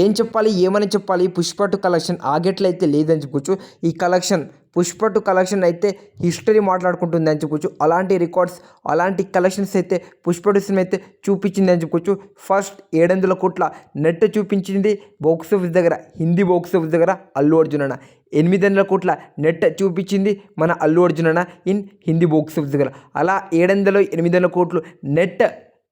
ఏం చెప్పాలి? ఏమని చెప్పాలి? పుష్ప టూ కలెక్షన్ ఆగేట్లయితే లేదని చెప్పుకోవచ్చు ఈ కలెక్షన్ పుష్ప కలెక్షన్ అయితే హిస్టరీ మాట్లాడుకుంటుంది అని చెప్పుకోవచ్చు అలాంటి రికార్డ్స్ అలాంటి కలెక్షన్స్ అయితే పుష్ప సినిమా అయితే చూపించింది అని చెప్పుకోవచ్చు ఫస్ట్ ఏడు వందల కోట్ల నెట్ చూపించింది బాక్స్ ఆఫీస్ దగ్గర హిందీ బాక్స్ ఆఫీస్ దగ్గర అల్లు అర్జున్ అన్న ఎనిమిది వందల కోట్ల నెట్ చూపించింది మన అల్లు అర్జున్ అన్న ఇన్ హిందీ బాక్స్ ఆఫీస్ దగ్గర. అలా ఏడు వందల ఎనిమిది వందల కోట్లు నెట్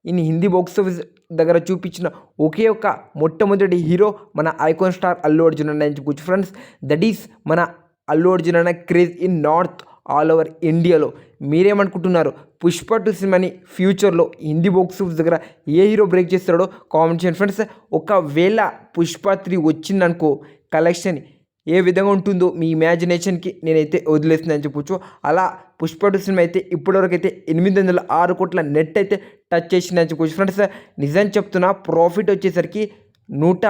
ఇన్ని హిందీ బాక్స్ ఆఫీస్ దగ్గర చూపించిన ఒకే ఒక మొట్టమొదటి హీరో మన ఐకాన్ స్టార్ అల్లు అర్జున్ అన్న అని చెప్పుకోవచ్చు ఫ్రెండ్స్ దట్ ఈస్ మన అల్లు అర్జున్ అన్న craze in north all over ఇండియాలో మీరేమనుకుంటున్నారు? పుష్ప టూ సినిమాని ఫ్యూచర్లో హిందీ బాక్స్ ఆఫీస్ దగ్గర ఏ హీరో బ్రేక్ చేస్తాడో కామెంట్ చేయండి. ఫ్రెండ్స్ ఒకవేళ పుష్ప త్రీ వచ్చిందనుకో కలెక్షన్ ఏ విధంగా ఉంటుందో మీ ఇమాజినేషన్కి నేనైతే వదిలేస్తుందని చెప్పొచ్చు. అలా పుష్ప టూ సినిమా అయితే ఇప్పటివరకు అయితే ఎనిమిది వందల ఆరు కోట్ల నెట్ అయితే టచ్ చేసిందని చెప్పొచ్చు. ఫ్రెండ్స్ నిజం చెప్తున్నా ప్రాఫిట్ వచ్చేసరికి నూట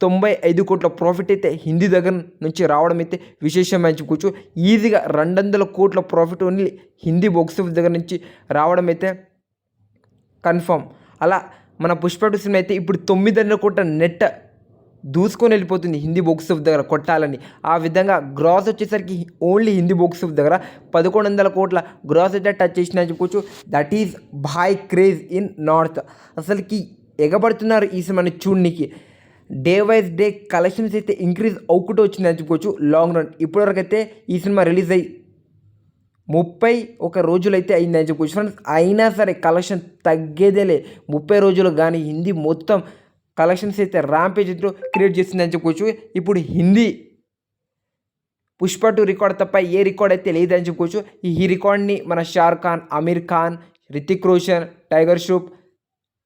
తొంభై ఐదు కోట్ల ప్రాఫిట్ అయితే హిందీ దగ్గర నుంచి రావడం అయితే విశేషం అని చెప్పుకోవచ్చు ఈజీగా రెండు వందల కోట్ల profit only Hindi box office దగ్గర నుంచి రావడం అయితే కన్ఫర్మ్ అలా మన పుష్ప టూ సినిమా అయితే ఇప్పుడు తొమ్మిది వందల కోట్ల నెట్ దూసుకొని వెళ్ళిపోతుంది హిందీ బాక్స్ ఆఫ్ దగ్గర కొట్టాలని. ఆ విధంగా గ్రాస్ వచ్చేసరికి ఓన్లీ హిందీ బాక్స్ ఆఫ్ దగ్గర పదకొండు వందల కోట్ల గ్రాస్ అయితే టచ్ చేసిన చెప్పుకోవచ్చు that is bhai craze in north అసలుకి ఎగబడుతున్నారు ఈ సినిమాని చూడనికి. డే వైజ్ డే కలెక్షన్స్ అయితే ఇంక్రీజ్ అవుకుంటూ వచ్చిందని చెప్పుకోవచ్చు లాంగ్ రన్ ఇప్పటివరకు అయితే ఈ సినిమా రిలీజ్ అయ్యి ముప్పై ఒక రోజులైతే అయిందని చెప్పుకోవచ్చు ఫ్రెండ్స్ అయినా సరే కలెక్షన్ తగ్గేదేలే. ముప్పై రోజులు కానీ హిందీ మొత్తం కలెక్షన్స్ అయితే ర్యాంపేజ్ క్రియేట్ చేసిందని చెప్పుకోవచ్చు ఇప్పుడు హిందీ పుష్ప టూ రికార్డ్ తప్ప ఏ రికార్డ్ అయితే లేదని చెప్పుకోవచ్చు ఈ రికార్డ్ని మన షారుఖ్ ఖాన్ అమీర్ ఖాన్ రితిక్ రోషన్ టైగర్ షూప్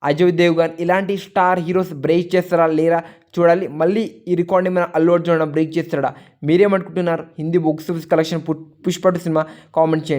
అజయ్ దేవ్గన్ ఇలాంటి స్టార్ హీరోస్ బ్రేక్ చేస్తారా లేరా చూడాలి. మళ్ళీ ఈ రికార్డ్ని మన అల్లు అర్జున్ బ్రేక్ చేస్తాడా? మీరేమనుకుంటున్నారు Hindi box collection Pushpa two cinema comment చేయండి.